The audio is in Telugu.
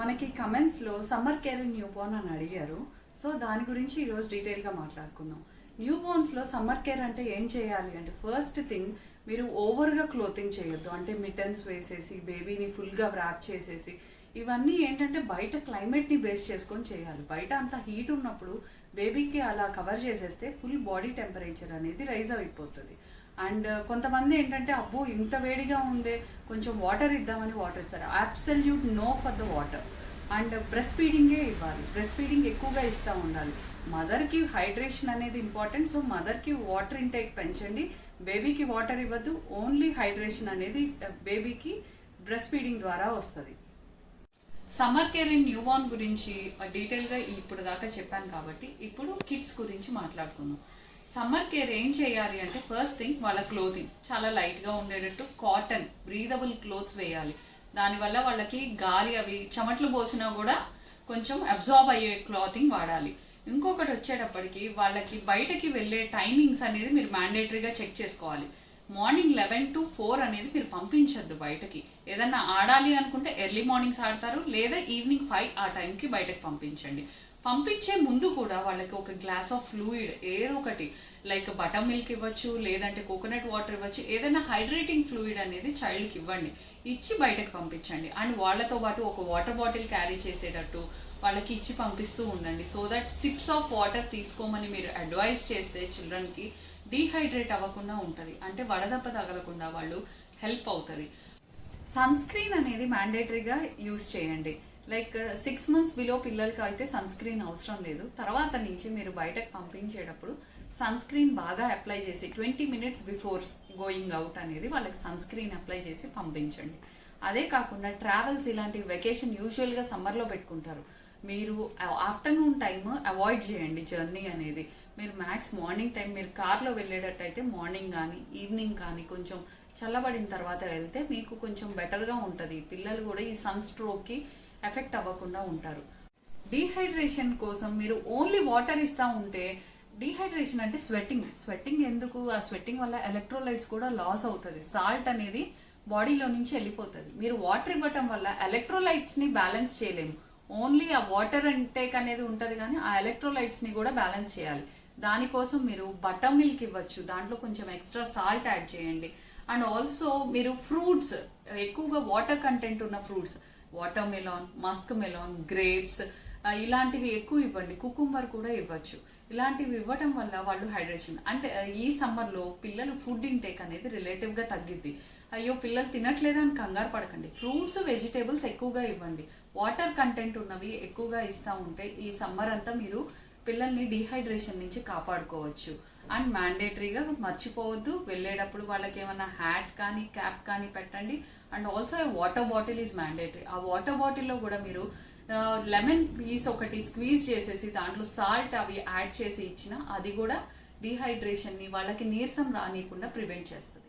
మనకి కమెంట్స్లో సమ్మర్ కేర్ న్యూ బోర్న్ అని అడిగారు. సో దాని గురించి ఈరోజు డీటెయిల్గా మాట్లాడుకుందాం. న్యూ బోర్న్స్లో సమ్మర్ కేర్ అంటే ఏం చేయాలి? అంటే ఫస్ట్ థింగ్ మీరు ఓవర్గా క్లోతింగ్ చేయొద్దు. అంటే మిటన్స్ వేసేసి బేబీని ఫుల్గా వ్రాప్ చేసేసి ఇవన్నీ ఏంటంటే బయట క్లైమేట్ని బేస్ చేసుకొని చేయాలి. బయట అంత హీట్ ఉన్నప్పుడు బేబీకి అలా కవర్ చేసేస్తే ఫుల్ బాడీ టెంపరేచర్ అనేది రైజ్ అయిపోతుంది. అండ్ కొంతమంది ఏంటంటే అబ్బో ఇంత వేడిగా ఉందే కొంచెం వాటర్ ఇద్దామని వాటర్ ఇస్తారు. Absolute no for the water and breast ఫీడింగే ఇవ్వాలి. బ్రెస్ట్ ఫీడింగ్ ఎక్కువగా ఇస్తూ ఉండాలి. మదర్కి హైడ్రేషన్ అనేది ఇంపార్టెంట్ సో మదర్కి వాటర్ ఇంటేక్ పెంచండి. బేబీకి వాటర్ ఇవ్వద్దు. ఓన్లీ హైడ్రేషన్ అనేది బేబీకి బ్రెస్ట్ ఫీడింగ్ ద్వారా వస్తుంది. సమ్మర్ కేర్ ఇన్ న్యూబార్న్ గురించి uh, డీటెయిల్గా ఇప్పుడు దాకా చెప్పాను కాబట్టి ఇప్పుడు కిడ్స్ గురించి మాట్లాడుకుందాం. సమ్మర్ కేర్ ఏం చేయాలి అంటే ఫస్ట్ థింగ్ వాళ్ళ క్లోతింగ్ చాలా లైట్గా ఉండేటట్టు కాటన్ బ్రీదబుల్ క్లోత్స్ వేయాలి. దానివల్ల వాళ్ళకి గాలి అవి చెమట్లు పోసినా కూడా కొంచెం అబ్జార్బ్ అయ్యే క్లాతింగ్ వాడాలి. ఇంకొకటి వచ్చేటప్పటికి వాళ్ళకి బయటకి వెళ్ళే టైమింగ్స్ అనేది మీరు మ్యాండేటరీగా చెక్ చేసుకోవాలి. మార్నింగ్ లెవెన్ టు ఫోర్ అనేది మీరు పంపించద్దు బయటకి. ఏదన్నా ఆడాలి అనుకుంటే ఎర్లీ మార్నింగ్స్ ఆడతారు లేదా ఈవినింగ్ ఫైవ్ ఆ టైంకి బయటకు పంపించండి. పంపించే ముందు కూడా వాళ్ళకి ఒక గ్లాస్ ఆఫ్ ఫ్లూయిడ్ ఏదో ఒకటి లైక్ బటర్ మిల్క్ ఇవ్వచ్చు లేదంటే కోకోనట్ వాటర్ ఇవ్వచ్చు ఏదైనా హైడ్రేటింగ్ ఫ్లూయిడ్ అనేది చైల్డ్కి ఇవ్వండి. ఇచ్చి బయటకు పంపించండి. అండ్ వాళ్ళతో పాటు ఒక వాటర్ బాటిల్ క్యారీ చేసేటట్టు వాళ్ళకి ఇచ్చి పంపిస్తూ ఉండండి. So that sips of water తీసుకోమని మీరు అడ్వైస్ చేస్తే చిల్డ్రన్కి డీహైడ్రేట్ అవ్వకుండా ఉంటుంది. అంటే వడదెబ్బ తగలకుండా వాళ్ళు హెల్ప్ అవుతుంది. సన్ స్క్రీన్ అనేది మ్యాండేటరీగా యూస్ చేయండి. లైక్ సిక్స్ మంత్స్ బిలో పిల్లలకి అయితే సన్ స్క్రీన్ అవసరం లేదు. తర్వాత నుంచి మీరు బయటకు పంపించేటప్పుడు సన్ స్క్రీన్ బాగా అప్లై చేసి twenty minutes before going out అనేది వాళ్ళకి సన్ స్క్రీన్ అప్లై చేసి పంపించండి. అదే కాకుండా ట్రావెల్స్ ఇలాంటి వెకేషన్ యూజువల్గా సమ్మర్లో పెట్టుకుంటారు. మీరు ఆఫ్టర్నూన్ టైమ్ అవాయిడ్ చేయండి జర్నీ అనేది. మీరు మ్యాక్స్ మార్నింగ్ టైం మీరు కార్లో వెళ్ళేటట్టయితే మార్నింగ్ కానీ ఈవినింగ్ కానీ కొంచెం చల్లబడిన తర్వాత వెళ్తే మీకు కొంచెం బెటర్గా ఉంటుంది. పిల్లలు కూడా ఈ సన్ స్ట్రోక్కి ఎఫెక్ట్ అవ్వకుండా ఉంటారు. డీహైడ్రేషన్ కోసం మీరు ఓన్లీ వాటర్ ఇస్తూ ఉంటే డీహైడ్రేషన్ అంటే స్వెట్టింగ్ స్వెట్టింగ్ ఎందుకు? ఆ స్వెట్టింగ్ వల్ల ఎలక్ట్రోలైట్స్ కూడా లాస్ అవుతుంది. సాల్ట్ అనేది బాడీలో నుంచి వెళ్ళిపోతుంది. మీరు వాటర్ ఇవ్వటం వల్ల ఎలక్ట్రోలైట్స్ని బ్యాలెన్స్ చేయలేము. ఓన్లీ ఆ వాటర్ ఇంటేక్ అనేది ఉంటది కానీ ఆ ఎలక్ట్రోలైట్స్ని కూడా బ్యాలెన్స్ చేయాలి. దానికోసం మీరు బటర్ మిల్క్ ఇవ్వచ్చు. దాంట్లో కొంచెం ఎక్స్ట్రా సాల్ట్ యాడ్ చేయండి. అండ్ ఆల్సో మీరు ఫ్రూట్స్ ఎక్కువగా వాటర్ కంటెంట్ ఉన్న fruits watermelon muskmelon grapes ఇలాంటివి ఎక్కువ ఇవ్వండి. కుకుంబర్ కూడా ఇవ్వచ్చు. ఇలాంటివి ఇవ్వటం వల్ల వాళ్ళు హైడ్రేషన్. అంటే ఈ సమ్మర్లో పిల్లలు ఫుడ్ ఇంటేక్ అనేది రిలేటివ్గా తగ్గిద్ది. అయ్యో పిల్లలు తినట్లేదని కంగారు పడకండి. ఫ్రూట్స్ వెజిటేబుల్స్ ఎక్కువగా ఇవ్వండి. వాటర్ కంటెంట్ ఉన్నవి ఎక్కువగా ఇస్తూ ఉంటే ఈ సమ్మర్ అంతా మీరు పిల్లల్ని డీహైడ్రేషన్ నుంచి కాపాడుకోవచ్చు. అండ్ మ్యాండేటరీగా మర్చిపోవద్దు. వెళ్ళేటప్పుడు వాళ్ళకి ఏమైనా హ్యాట్ కానీ క్యాప్ కానీ పెట్టండి. And also water bottle is mandatory. ఆ వాటర్ బాటిల్లో కూడా మీరు లెమన్ పీస్ ఒకటి స్క్వీజ్ చేసేసి దాంట్లో సాల్ట్ అవి యాడ్ చేసి ఇచ్చిన అది కూడా డీహైడ్రేషన్ని వాళ్ళకి నీరసం రానియకుండా ప్రివెంట్ చేస్తుంది.